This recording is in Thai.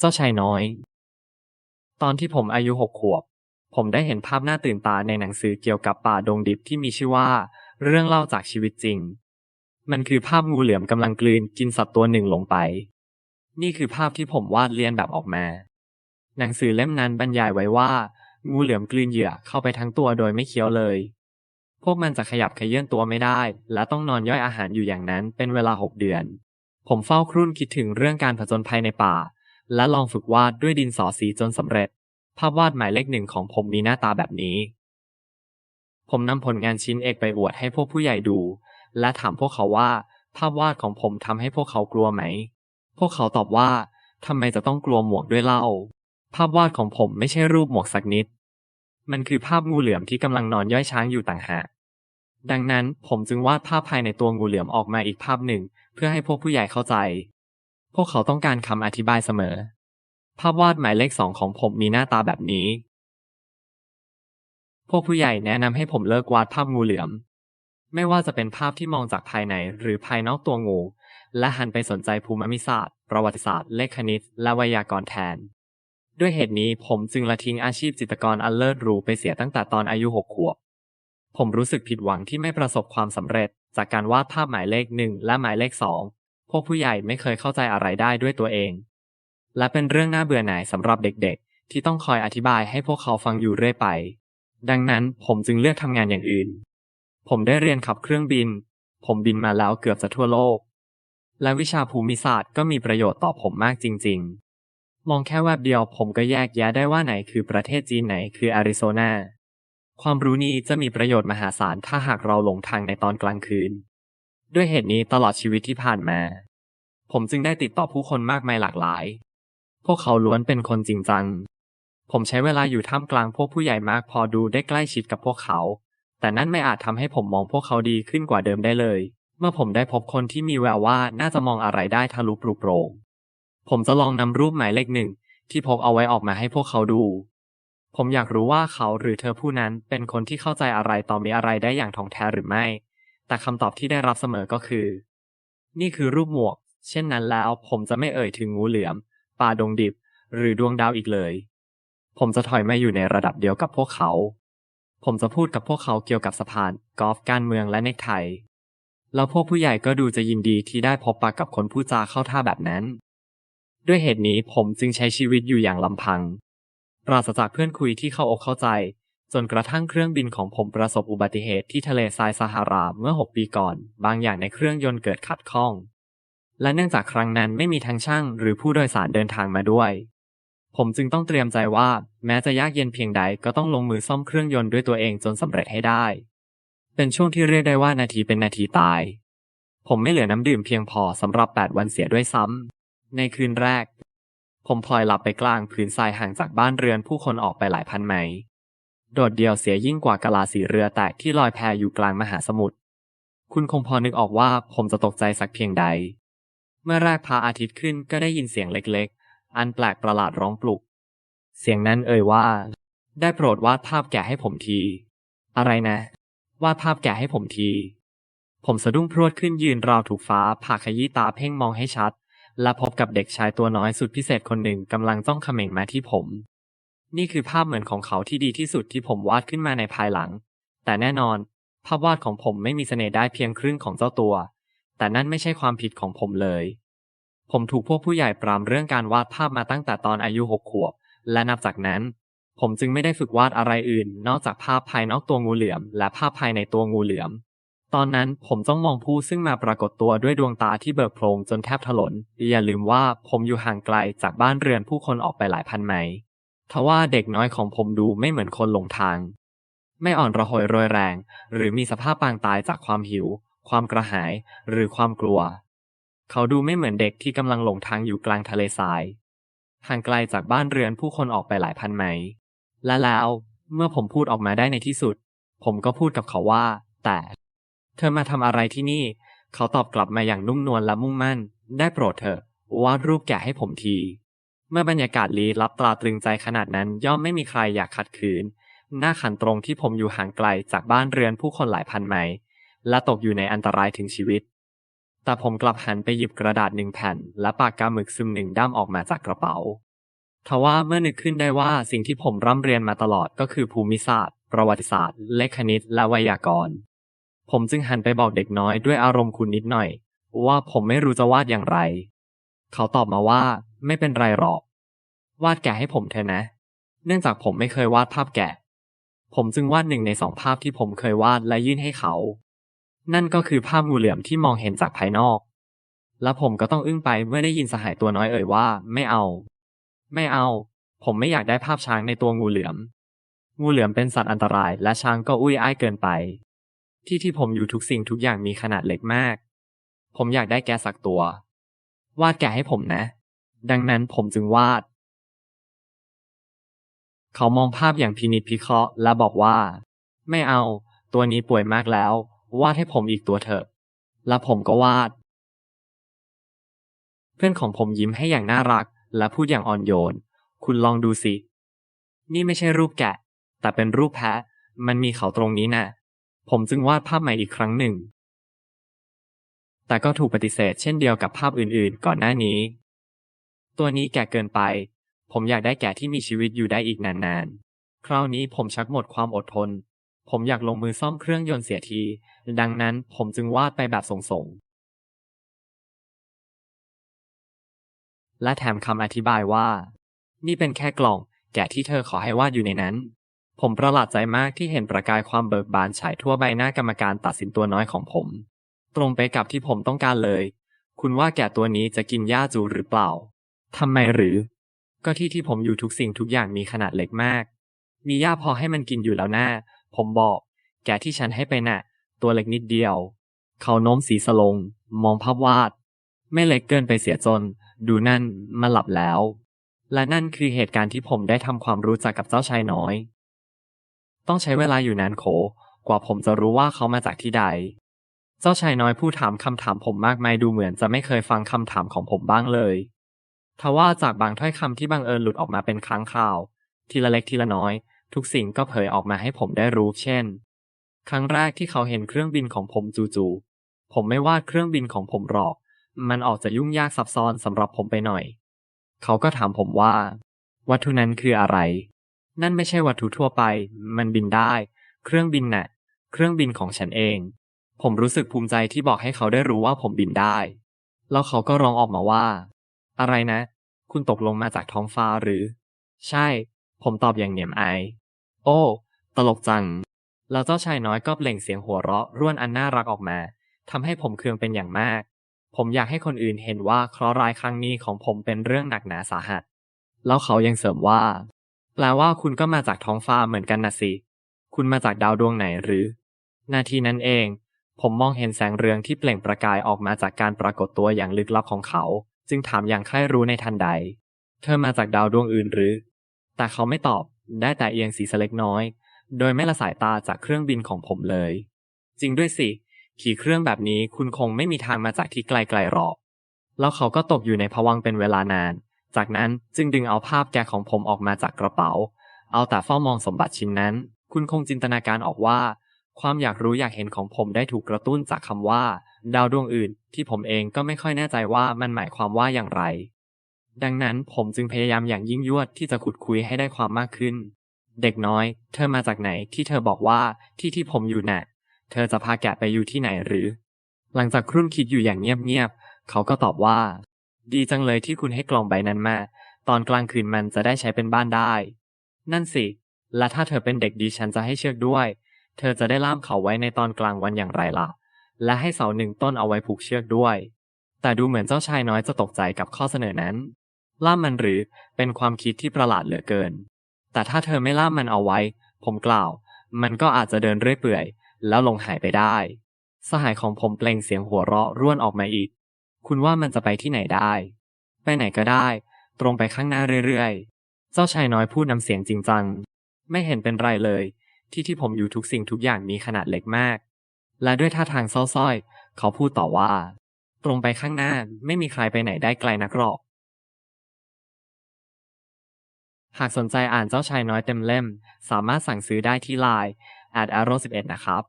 เจ้าชายน้อย ตอนที่ผมอายุหกขวบ ผมได้เห็นภาพน่าตื่นตาในหนังสือเกี่ยวกับป่าดงดิบที่มีชื่อว่า เรื่องเล่าจากชีวิตจริง มันคือภาพงูเหลือมกำลังกลืนกินสัตว์ตัวหนึ่งลงไป นี่คือภาพที่ผมวาดเลียนแบบออกมา หนังสือเล่มนั้นบรรยายไว้ว่างูเหลือมกลืนเหยื่อเข้าไปทั้งตัวโดยไม่เคี้ยวเลย พวกมันจะขยับเขยื่อนตัวไม่ได้ และต้องนอนย่อยอาหารอยู่อย่างนั้นเป็นเวลาหกเดือน ผมเฝ้าครุ่นคิดถึงเรื่องการผจญภัยในป่า และลองฝึกวาดด้วยดินสอสีจนสำเร็จ ภาพวาดหมายเลขหนึ่งของผมมีหน้าตาแบบนี้ ผมนำผลงานชิ้นเอกไปอวดให้พวกผู้ใหญ่ดู และถามพวกเขาว่า ภาพวาดของผมทำให้พวกเขากลัวไหม พวกเขาตอบว่าทำไมจะต้องกลัวหมวกด้วยเล่า ภาพวาดของผมไม่ใช่รูปหมวกสักนิด มันคือภาพงูเหลือมที่กำลังนอนย่อยช้างอยู่ต่างหากดังนั้นผมจึงวาดภาพภายในตัวงูเหลือมออกมาอีกภาพหนึ่ง เพื่อให้พวกผู้ใหญ่เข้าใจ พวกเขาต้องการคำอธิบายเสมอ ภาพวาดหมายเลขสองของผมมีหน้าตาแบบนี้ พวกผู้ใหญ่แนะนำให้ผมเลิกวาดภาพงูเหลือม ไม่ว่าจะเป็นภาพที่มองจากภายในหรือภายนอกตัวงู และหันไปสนใจภูมิศาสตร์ ประวัติศาสตร์ เลขคณิต และไวยากรณ์แทน ด้วยเหตุนี้ผมจึงละทิ้งอาชีพจิตรกรอันเลิศหรูไปเสียตั้งแต่ตอนอายุหกขวบผมรู้สึกผิดหวังที่ไม่ประสบความสำเร็จจากการวาดภาพหมายเลขหนึ่งและหมายเลขสอง พวกผู้ใหญ่ไม่เคยเข้าใจอะไรได้ด้วยตัวเอง และเป็นเรื่องน่าเบื่อหน่ายสำหรับเด็กๆ ที่ต้องคอยอธิบายให้พวกเขาฟังอยู่เรื่อยไป ดังนั้นผมจึงเลือกทำงานอย่างอื่น ผมได้เรียนขับเครื่องบิน ผมบินมาแล้วเกือบจะทั่วโลก และวิชาภูมิศาสตร์ก็มีประโยชน์ต่อผมมากจริง ๆ มองแค่แวบเดียวผมก็แยกแยะได้ว่าไหนคือประเทศจีนไหนคืออาริโซนาความรู้นี้จะมีประโยชน์มหาศาลถ้าหากเราหลงทางในตอนกลางคืน ด้วยเหตุนี้ตลอดชีวิตที่ผ่านมา ผมจึงได้ติดต่อผู้คนมากมายหลากหลาย พวกเขาล้วนเป็นคนจริงจัง ผมใช้เวลาอยู่ท่ามกลางพวกผู้ใหญ่มากพอดูได้ใกล้ชิดกับพวกเขา แต่นั่นไม่อาจทำให้ผมมองพวกเขาดีขึ้นกว่าเดิมได้เลย เมื่อผมได้พบคนที่มีแววว่าน่าจะมองอะไรได้ทะลุปลุกโปรงผมจะลองนำรูปหมายเลขหนึ่งที่พกเอาไว้ออกมาให้พวกเขาดู ผมอยากรู้ว่าเขาหรือเธอผู้นั้นเป็นคนที่เข้าใจอะไรต่อมีอะไรได้อย่างท่องแท้หรือไม่ แต่คำตอบที่ได้รับเสมอก็คือ นี่คือรูปหมวก เช่นนั้นแล้วผมจะไม่เอ่ยถึงงูเหลือมป่าดงดิบ หรือดวงดาวอีกเลย ผมจะถอยมาอยู่ในระดับเดียวกับพวกเขา ผมจะพูดกับพวกเขาเกี่ยวกับสะพานกอล์ฟการเมืองและเนไทย แล้วพวกผู้ใหญ่ก็ดูจะยินดีที่ได้พบปะกับคนผู้จาเข้าท่าแบบนั้น ด้วยเหตุนี้ผมจึงใช้ชีวิตอยู่อย่างลำพัง ปราศจากเพื่อนคุยที่เข้าอกเข้าใจ จนกระทั่งเครื่องบินของผมประสบอุบัติเหตุที่ทะเลทรายซาฮาราเมื่อ 6 ปีก่อน บางอย่างในเครื่องยนต์เกิดขัดข้อง และเนื่องจากครั้งนั้นไม่มีทั้งช่างหรือผู้โดยสารเดินทางมาด้วย ผมจึงต้องเตรียมใจว่า แม้จะยากเย็นเพียงใดก็ต้องลงมือซ่อมเครื่องยนต์ด้วยตัวเองจนสำเร็จให้ได้ เป็นช่วงที่เรียกได้ว่านาทีเป็นนาทีตาย ผมไม่เหลือน้ำดื่มเพียงพอสำหรับ 8 วันเสียด้วยซ้ำในคืนแรก ผมพลอยหลับไปกลางผืนทรายห่างจากบ้านเรือนผู้คนออกไปหลายพันไมล์ โดดเดี่ยวเสียยิ่งกว่ากะลาสีเรือแตกที่ลอยแพอยู่กลางมหาสมุทร คุณคงพอนึกออกว่าผมจะตกใจสักเพียงใด เมื่อแรกพระอาทิตย์ขึ้นก็ได้ยินเสียงเล็กๆ อันแปลกประหลาดร้องปลุก เสียงนั้นเอ่ยว่า ได้โปรดวาดภาพแกะให้ผมที อะไรนะ วาดภาพแกะให้ผมที ผมสะดุ้งพรวดขึ้นยืนราวถูกฟ้าผ่าขยี้ตาเพ่งมองให้ชัด และพบกับเด็กชายตัวน้อยสุดพิเศษคนหนึ่งกำลังจ้องเขม่งมาที่ผม นี่คือภาพเหมือนของเขาที่ดีที่สุดที่ผมวาดขึ้นมาในภายหลัง แต่แน่นอน ภาพวาดของผมไม่มีเสน่ห์ได้เพียงครึ่งของเจ้าตัว แต่นั่นไม่ใช่ความผิดของผมเลย ผมถูกพวกผู้ใหญ่ปรามเรื่องการวาดภาพมาตั้งแต่ตอนอายุหกขวบ และนับจากนั้น ผมจึงไม่ได้ฝึกวาดอะไรอื่น นอกจากภาพภายนอกตัวงูเหลือม และภาพภายในตัวงูเหลือม ตอนนั้นผมจ้องมองผู้ซึ่งมาปรากฏตัวด้วยดวงตาที่เบิกโพรงจนแทบถลน อย่าลืมว่าผมอยู่ห่างไกลจากบ้านเรือนผู้คนออกไปหลายพันไมล์ ทว่าเด็กน้อยของผมดูไม่เหมือนคนหลงทาง ไม่อ่อนระหยโรยแรง หรือมีสภาพปางตายจากความหิว ความกระหาย หรือความกลัว เขาดูไม่เหมือนเด็กที่กำลังหลงทางอยู่กลางทะเลทรายห่างไกลจากบ้านเรือนผู้คนออกไปหลายพันไมล์และแล้วเมื่อผมพูดออกมาได้ในที่สุด ผมก็พูดกับเขาว่า แต่ เธอมาทำอะไรที่นี่ เขาตอบกลับมาอย่างนุ่มนวลและมุ่งมั่น ได้โปรดเถอะวาดรูปแกะให้ผมที เมื่อบรรยากาศลี้ลับตราตรึงใจขนาดนั้นย่อมไม่มีใครอยากขัดขืน หน้าขันตรงที่ผมอยู่ห่างไกลจากบ้านเรือนผู้คนหลายพันไมล์และตกอยู่ในอันตรายถึงชีวิต แต่ผมกลับหันไปหยิบกระดาษหนึ่งแผ่น และปากกาหมึกซึมหนึ่งด้ามออกมาจากกระเป๋าทว่าเมื่อนึกขึ้นได้ว่าสิ่งที่ผมร่ำเรียนมาตลอดก็คือภูมิศาสตร์ ประวัติศาสตร์ เลขคณิต และไวยากรณ์ ผมจึงหันไปบอกเด็กน้อยด้วยอารมณ์คุณนิดหน่อย ว่าผมไม่รู้จะวาดอย่างไร เขาตอบมาว่า ไม่เป็นไรหรอก วาดแกะให้ผมเถอะนะ เนื่องจากผมไม่เคยวาดภาพแกะ ผมจึงวาดหนึ่งในสองภาพที่ผมเคยวาดและยื่นให้เขา นั่นก็คือภาพงูเหลือมที่มองเห็นจากภายนอก และผมก็ต้องอึ้งไปเมื่อได้ยินสหายตัวน้อยเอ่ยว่า ไม่เอา ไม่เอา ผมไม่อยากได้ภาพช้างในตัวงูเหลือม งูเหลือมเป็นสัตว์อันตราย และช้างก็อุ้ยอ้ายเกินไป ที่ที่ผมอยู่ทุกสิ่งทุกอย่างมีขนาดเล็กมาก ผมอยากได้แกะสักตัว วาดแกะให้ผมนะ ดังนั้นผมจึงวาด เขามองภาพอย่างพินิจพิเคราะห์และบอกว่า ไม่เอา ตัวนี้ป่วยมากแล้ว วาดให้ผมอีกตัวเถอะ และผมก็วาด เพื่อนของผมยิ้มให้อย่างน่ารัก และพูดอย่างอ่อนโยน คุณลองดูสิ นี่ไม่ใช่รูปแกะ แต่เป็นรูปแพะ มันมีเขาตรงนี้นะ่ะ ผมจึงวาดภาพใหม่อีกครั้งหนึ่งแต่ก็ถูกปฏิเสธเช่นเดียวกับภาพอื่นๆ ก่อนหน้านี้ ตัวนี้แก่เกินไป ผมอยากได้แก่ที่มีชีวิตอยู่ได้อีกนานๆ คราวนี้ผมชักหมดความอดทน ผมอยากลงมือซ่อมเครื่องยนต์เสียที ดังนั้นผมจึงวาดไปแบบส่งๆ และแถมคำอธิบายว่า นี่เป็นแค่กล่องแกะที่เธอขอให้วาดอยู่ในนั้น ผมประหลาดใจมากที่เห็นประกายความเบิกบานฉายทั่วใบหน้ากรรมการตัดสินตัวน้อยของผม ตรงไปกับที่ผมต้องการเลย คุณว่าแกะตัวนี้จะกินหญ้าจูหรือเปล่า ทำไมหรือ ก็ที่ที่ผมอยู่ทุกสิ่งทุกอย่างมีขนาดเล็กมาก มีหญ้าพอให้มันกินอยู่แล้วนะ่าผมบอก แกที่ฉันให้ไปน่ะ ตัวเล็กนิดเดียว เขาโน้มสีสลง มองภาพวาด ไม่เล็กเกินไปเสียจน ดูนั่นมันหลับแล้ว และนั่นคือเหตุการณ์ที่ผมได้ทำความรู้จักกับเจ้าชายน้อย ต้องใช้เวลาอยู่นานโข กว่าผมจะรู้ว่าเขามาจากที่ใดเจ้าชายน้อยผู้ถามคำถามผมมากมายดูเหมือนจะไม่เคยฟังคำถามของผมบ้างเลย ทว่าจากบางถ้อยคำที่บังเอิญหลุดออกมาเป็นครั้งคราว ทีละเล็กทีละน้อย ทุกสิ่งก็เผยออกมาให้ผมได้รู้เช่น ครั้งแรกที่เขาเห็นเครื่องบินของผมจู่ๆผมไม่วาดเครื่องบินของผมหรอก มันออกจะยุ่งยากซับซ้อนสำหรับผมไปหน่อย เขาก็ถามผมว่า วัตถุนั้นคืออะไร นั่นไม่ใช่วัตถุทั่วไป มันบินได้ เครื่องบินน่ะ เครื่องบินของฉันเอง ผมรู้สึกภูมิใจที่บอกให้เขาได้รู้ว่าผมบินได้ แล้วเขาก็ร้องออกมาว่า อะไรนะ คุณตกลงมาจากท้องฟ้าหรือ ใช่ ผมตอบอย่างเหนียมอาย โอ้ ตลกจัง แล้วเจ้าชายน้อยก็เปล่งเสียงหัวเราะร่วนอันน่ารักออกมาทำให้ผมเคืองเป็นอย่างมาก ผมอยากให้คนอื่นเห็นว่าเคราะห์ร้ายครั้งนี้ของผมเป็นเรื่องหนักหนาสาหัส แล้วเขายังเสริมว่า แปลว่าคุณก็มาจากท้องฟ้าเหมือนกันนะสิ คุณมาจากดาวดวงไหนหรือ นาทีนั้นเอง ผมมองเห็นแสงเรืองที่เปล่งประกายออกมาจากการปรากฏตัวอย่างลึกลับของเขา จึงถามอย่างใคร่รู้ในทันใด เธอมาจากดาวดวงอื่นหรือ แต่เขาไม่ตอบได้แต่เอียงศีรษะเล็กน้อย โดยไม่ละสายตาจากเครื่องบินของผมเลย จริงด้วยสิ ขี่เครื่องแบบนี้คุณคงไม่มีทางมาจากที่ไกลๆหรอก แล้วเขาก็ตกอยู่ในภวังเป็นเวลานาน จากนั้นจึงดึงเอาภาพแกของผมออกมาจากกระเป๋า เอาแต่เฝ้ามองสมบัติชิ้นนั้น คุณคงจินตนาการออกว่า ความอยากรู้อยากเห็นของผมได้ถูกกระตุ้นจากคำว่า ดาวดวงอื่นที่ผมเองก็ไม่ค่อยแน่ใจว่ามันหมายความว่าอย่างไร ดังนั้นผมจึงพยายามอย่างยิ่งยวดที่จะขุดคุยให้ได้ความมากขึ้น เด็กน้อย เธอมาจากไหนที่เธอบอกว่าที่ที่ผมอยู่น่ะ เธอจะพาแกไปอยู่ที่ไหนหรือ หลังจากครุ่นคิดอยู่อย่างเงียบๆเขาก็ตอบว่า ดีจังเลยที่คุณให้กล่องใบนั้นมา ตอนกลางคืนมันจะได้ใช้เป็นบ้านได้ นั่นสิ และถ้าเธอเป็นเด็กดีฉันจะให้เชือกด้วย เธอจะได้ล่ามเขาไว้ในตอนกลางวันอย่างไรล่ะ และให้เสาหนึ่งต้นเอาไว้ผูกเชือกด้วย แต่ดูเหมือนเจ้าชายน้อยจะตกใจกับข้อเสนอนั้น ล่ามมันหรือเป็นความคิดที่ประหลาดเหลือเกิน แต่ถ้าเธอไม่ล่ามมันเอาไว้ ผมกล่าว มันก็อาจจะเดินเรื่อยเปื่อย แล้วลงหายไปได้ สหายของผมเปล่งเสียงหัวเราะร่วนออกมาอีก คุณว่ามันจะไปที่ไหนได้ ไปไหนก็ได้ ตรงไปข้างหน้าเรื่อยๆ เจ้าชายน้อยพูดนำเสียงจริงจัง ไม่เห็นเป็นไรเลย ที่ที่ผมอยู่ทุกสิ่งทุกอย่างมีขนาดเล็กมาก และด้วยท่าทางเศร้าส้อย เขาพูดต่อว่า ตรงไปข้างหน้าไม่มีใครไปไหนได้ไกลนักหรอก หากสนใจอ่านเจ้าชายน้อยเต็มเล่ม สามารถสั่งซื้อได้ที่ไลน์ at arrow 11นะครับ